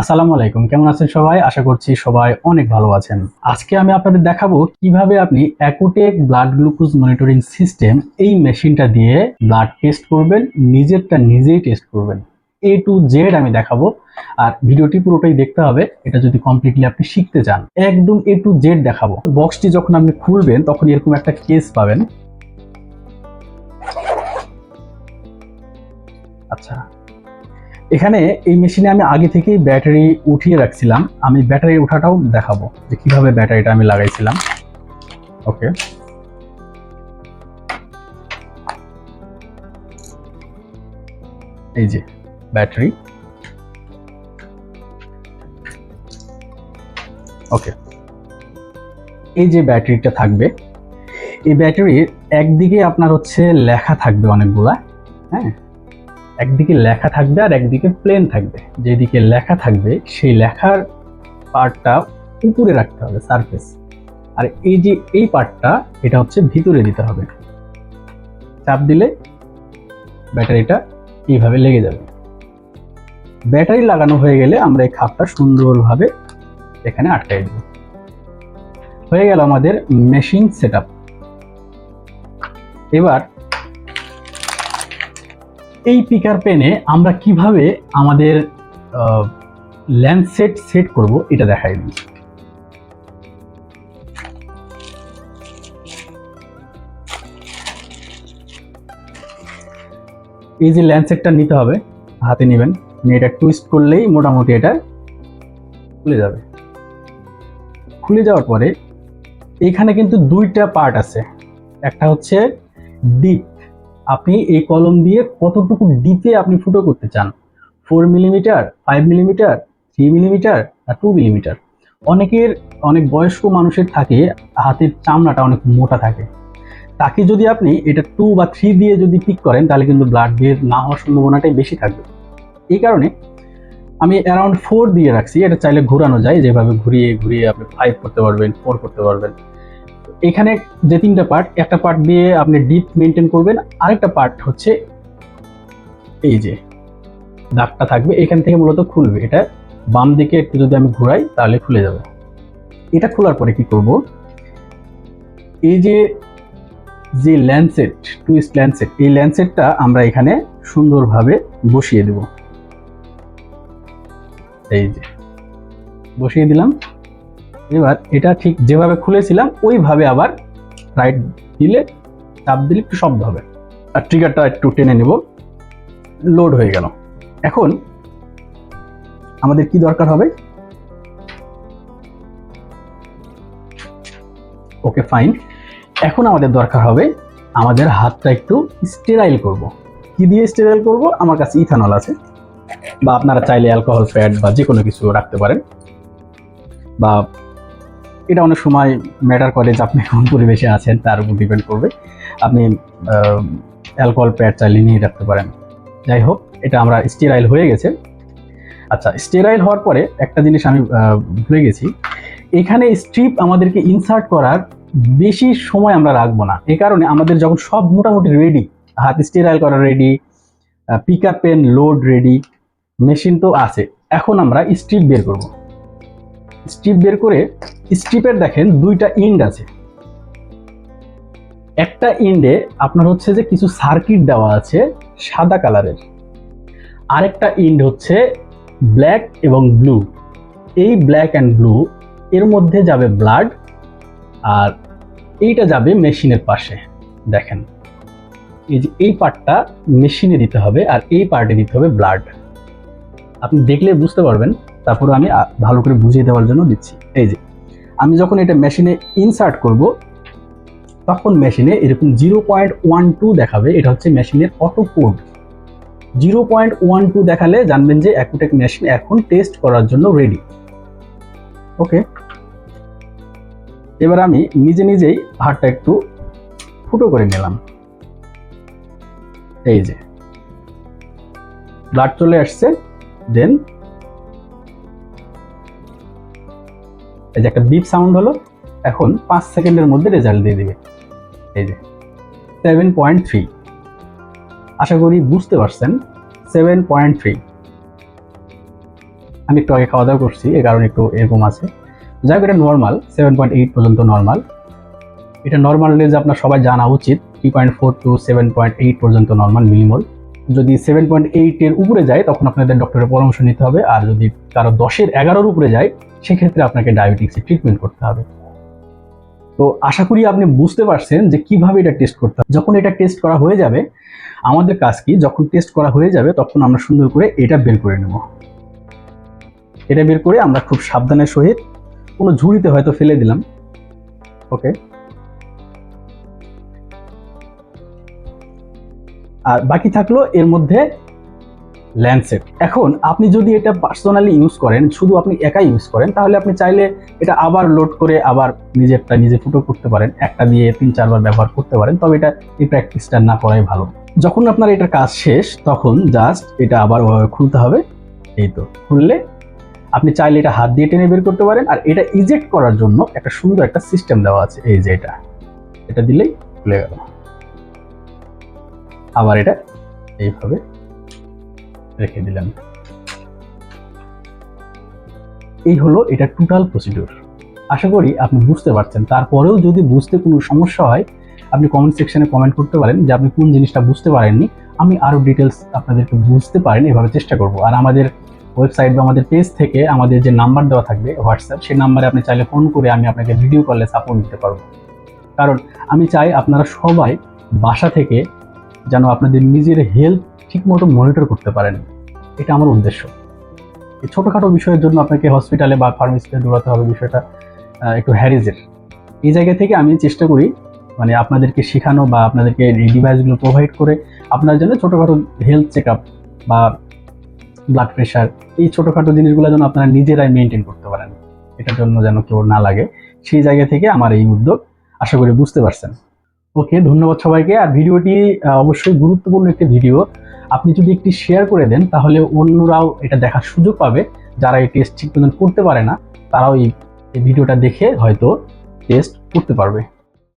আসসালামু আলাইকুম, কেমন আছেন সবাই? আশা করছি সবাই অনেক ভালো আছেন। আজকে আমি আপনাদের দেখাবো কীভাবে আপনি অ্যাকোটেক ব্লাড গ্লুকোজ মনিটরিং সিস্টেম এই মেশিনটা দিয়ে ব্লাড টেস্ট করবেন, নিজেরটা নিজেই টেস্ট করবেন। এ টু জেড আমি দেখাবো, আর ভিডিওটি পুরোটাই দেখতে হবে, এটা যদি কমপ্লিটলি আপনি শিখতে চান। একদম এ টু জেড দেখাবো। বক্সটি যখন আপনি খুলবেন, তখন এরকম একটা কেস পাবেন। আচ্ছা এখানে এই মেশিনে আমি আগে থেকেই ব্যাটারি উঠিয়ে রাখছিলাম। আমি ব্যাটারি ওঠাটাও দেখাবো যে কীভাবে ব্যাটারিটা আমি লাগাইছিলাম। ওকে। এই যে ব্যাটারি। ওকে। এই যে ব্যাটারিটা থাকবে, এই ব্যাটারির একদিকে আপনার হচ্ছে লেখা থাকবে অনেকগুলা হ্যাঁ? একদিকে লেখা থাকবে আর একদিকে প্লেন থাকবে। যেদিকে লেখা থাকবে, সেই লেখার পার্টটা উপরে রাখতে হবে সারফেস আর এই যে এই পার্টটা এটা হচ্ছে ভিতরে দিতে হবে। চাপ দিলে ব্যাটারিটা এইভাবে লেগে যাবে। ব্যাটারি লাগানো হয়ে গেলে আমরা এই খাপটা সুন্দরভাবে এখানে আটকাই দেব। হয়ে গেল আমাদের মেশিন সেট এবার এই পিকার পেনে আমরা কীভাবে আমাদের ল্যান্ড সেট সেট করব এটা দেখাই দিই। এই যে ল্যান্ড সেটটা নিতে হবে, হাতে নেবেন। নিয়ে এটা টুইস্ট করলেই মোটামুটি এটা খুলে যাবে। খুলে যাওয়ার পরে এখানে কিন্তু দুইটা পার্ট আছে। একটা হচ্ছে ডিপ আপনি এই কলম দিয়ে কতটুকু ডিপে আপনি ফুটো করতে চান? Four millimetre, five millimetre, three millimetre আর টু মিলিমিটার। অনেকের, অনেক বয়স্ক মানুষের থাকে, হাতের চামড়াটা অনেক মোটা থাকে। তাকে যদি আপনি এটা টু বা থ্রি দিয়ে যদি পিক করেন, তাহলে কিন্তু ব্লাড বের না হওয়ার সম্ভাবনাটাই বেশি থাকবে। এই কারণে আমি অ্যারাউন্ড ফোর দিয়ে রাখছি। এটা চাইলে ঘোরানো যায়। যেভাবে ঘুরিয়ে ঘুরিয়ে আপনি ফাইভ করতে পারবেন ফোর করতে পারবেন। এখানে যে তিনটা পার্ট একটা পার্ট দিয়ে আপনি ডিপ মেনটেন করবেন, আরেকটা পার্ট হচ্ছে এই যে দাগটা থাকবে, এখান থেকে মূলত খুলবে। এটা বাম দিকে একটু যদি আমি ঘুরাই, তাহলে খুলে যাবে। এটা খোলার পরে কি করব? এই যে যে ল্যান্ডসেট টুইস্ট ল্যান্ডসেট এই ল্যান্ডসেটটা আমরা এখানে সুন্দরভাবে বসিয়ে দেব। এই যে, বসিয়ে দিলাম। এবার এটা ঠিক যেভাবে খুলেছিলাম, ওইভাবে আবার রাইট দিলে চাপ দিলে একটু শব্দ হবে। আর ট্রিগারটা একটু টেনে নেব। লোড হয়ে গেল। এখন আমাদের কি দরকার হবে? ওকে ফাইন এখন আমাদের দরকার হবে আমাদের হাতটা একটু স্টেরাইল করব। কি দিয়ে স্টেরাইল করব? আমার কাছে ইথানল আছে। বা আপনারা চাইলে অ্যালকোহল প্যাড বা যে কোনো কিছু রাখতে পারেন। বা এটা অনেক সময় ম্যাটার করে যে আপনি কোন পরিবেশে আছেন, তার উপর ডিপেন্ড করবে। আপনি অ্যালকোহল প্যাড চাইলে নিয়ে রাখতে পারেন। যাই হোক, এটা আমরা স্টেরাইল হয়ে গেছে। আচ্ছা স্টেরাইল হওয়ার পরে একটা জিনিস আমি ভুলে গেছি। এখানে স্ট্রিপ আমাদেরকে ইনসার্ট করার বেশি সময় আমরা রাখব না। এ কারণে আমাদের যখন সব মোটামুটি রেডি হাত স্টেরাইল করা ready pick up pen load ready machine তো আছে। এখন আমরা স্ট্রিপ বের করব। স্ট্রিপ বের করে স্ট্রিপের দেখেন দুইটা ইন্ড আছে। একটা ইন্ডে আপনার হচ্ছে যে কিছু সার্কিট দেওয়া আছে সাদা কালারের। আরেকটা ইন্ড হচ্ছে ব্ল্যাক এবং ব্লু। এই ব্ল্যাক অ্যান্ড ব্লু, এর মধ্যে যাবে ব্লাড আর এইটা যাবে মেশিনের পাশে, দেখেন। এই যে এই পার্টটা মেশিনে দিতে হবে আর এই পার্টে দিতে হবে ব্লাড। আপনি দেখলে বুঝতে পারবেন তারপরে আমি ভালো করে বুঝিয়ে দেওয়ার জন্য দিচ্ছি। এই যে, আমি যখন এটা মেশিনে ইনসার্ট করব, তখন মেশিনে এরকম জিরো পয়েন্ট ওয়ান টু দেখাবে, এটা হচ্ছে মেশিনের auto code zero point one two দেখালে জানবেন যে অ্যাকুটেক মেশিন এখন টেস্ট করার জন্য রেডি ওকে এবার আমি নিজে নিজেই হাড়টা একটু ফুটো করে নিলাম। এই যে ব্লাড চলে আসছে দেন এই যে একটা বিপ সাউন্ড হলো, এখন পাঁচ সেকেন্ডের মধ্যে রেজাল্ট দিয়ে দিবে। এই যে সেভেন পয়েন্ট থ্রি আশা করি বুঝতে পারছেন সেভেন পয়েন্ট থ্রি আমি একটু আগে খাওয়া দাওয়া করছি এই কারণে একটু এরকম আছে। যাই হোক, এটা নর্মাল সেভেন পয়েন্ট এইট পর্যন্ত নর্মাল এটা নর্মাল রেঞ্জ আপনার সবাই জানা উচিত three point four two seven point eight পর্যন্ত নর্মাল মিনিমল যদি সেভেন পয়েন্ট এইটের উপরে যায়, তখন আপনাদের ডক্টরের পরামর্শ নিতে হবে। আর যদি কারও দশের এগারোর উপরে যায়, সেক্ষেত্রে আপনাকে ডায়াবেটিক্সের ট্রিটমেন্ট করতে হবে। তো আশা করি আপনি বুঝতে পারছেন যে কীভাবে এটা টেস্ট করতে হবে। যখন এটা টেস্ট করা হয়ে যাবে, আমাদের কাজ কি? যখন টেস্ট করা হয়ে যাবে, তখন আমরা সুন্দর করে এটা বের করে নেব। এটা বের করে আমরা খুব সাবধানের সহিত কোনো ঝুড়িতে হয়তো ফেলে দিলাম। ওকে আর বাকি থাকল এর মধ্যে ল্যান্ডসেট এখন আপনি যদি এটা পার্সোনালি ইউজ করেন, শুধু আপনি একাই ইউজ করেন, তাহলে আপনি চাইলে এটা আবার লোড করে আবার নিজেরটা নিজে ফুটো করতে পারেন। একটা দিয়ে তিন, চারবার ব্যবহার করতে পারেন, তবে এটা এই প্র্যাকটিসটা না করাই ভালো। যখন আপনার এটার কাজ শেষ, তখন জাস্ট এটা আবার ওভাবে খুলতে হবে। এই তো, খুললে আপনি চাইলে এটা হাত দিয়ে টেনে বের করতে পারেন। আর এটা ইজেক্ট করার জন্য একটা সুন্দর একটা সিস্টেম দেওয়া আছে। এই যে এটা এটা দিলেই খুলে গেল। আবার এটা এইভাবে রেখে দিলেন এই হলো এটা টোটাল প্রসিডিউর আশা করি আপনি বুঝতে পারছেন। তারপরেও যদি বুঝতে কোনো সমস্যা হয়, আপনি কমেন্ট সেকশনে কমেন্ট করতে পারেন যে আপনি কোন জিনিসটা বুঝতে পারেননি। আমি আরও ডিটেলস আপনাদেরকে বুঝতে পারেন, এভাবে চেষ্টা করব। আর আমাদের ওয়েবসাইট বা আমাদের পেজ থেকে আমাদের যে নাম্বার দেওয়া থাকবে হোয়াটসঅ্যাপ সেই নাম্বারে আপনি চাইলে ফোন করে আমি আপনাকে ভিডিও কলে সাপোর্ট দিতে পারব। কারণ আমি চাই আপনারা সবাই বাসা থেকে যেন আপনাদের নিজের হেলথ ঠিকমতো মনিটর করতে পারেন। এটা আমার উদ্দেশ্য। এই ছোটোখাটো বিষয়ের জন্য আপনাকে হসপিটালে বা ফার্মেসিতে দৌড়াতে হবে বিষয়টা একটু হ্যারিজের এই জায়গা থেকে আমি চেষ্টা করি মানে আপনাদেরকে শেখানো বা আপনাদেরকে এই ডিভাইসগুলো প্রোভাইড করে আপনার জন্য ছোটোখাটো হেলথ চেক বা ব্লাড প্রেশার এই ছোটোখাটো জিনিসগুলো যেন আপনারা নিজেরাই মেনটেন করতে পারেন। এটার জন্য যেন কেউ না লাগে। সেই জায়গা থেকে আমার এই উদ্যোগ, আশা করি বুঝতে পারছেন। ওকে, ধন্যবাদ সবাইকে। আর ভিডিওটি অবশ্যই গুরুত্বপূর্ণ একটি ভিডিও। আপনি যদি একটি শেয়ার করে দেন, তাহলে অন্যরাও এটা দেখার সুযোগ পাবে। যারা এই টেস্ট ঠিক করতে পারে না, তারাও এই ভিডিওটা দেখে হয়তো টেস্ট করতে পারবে।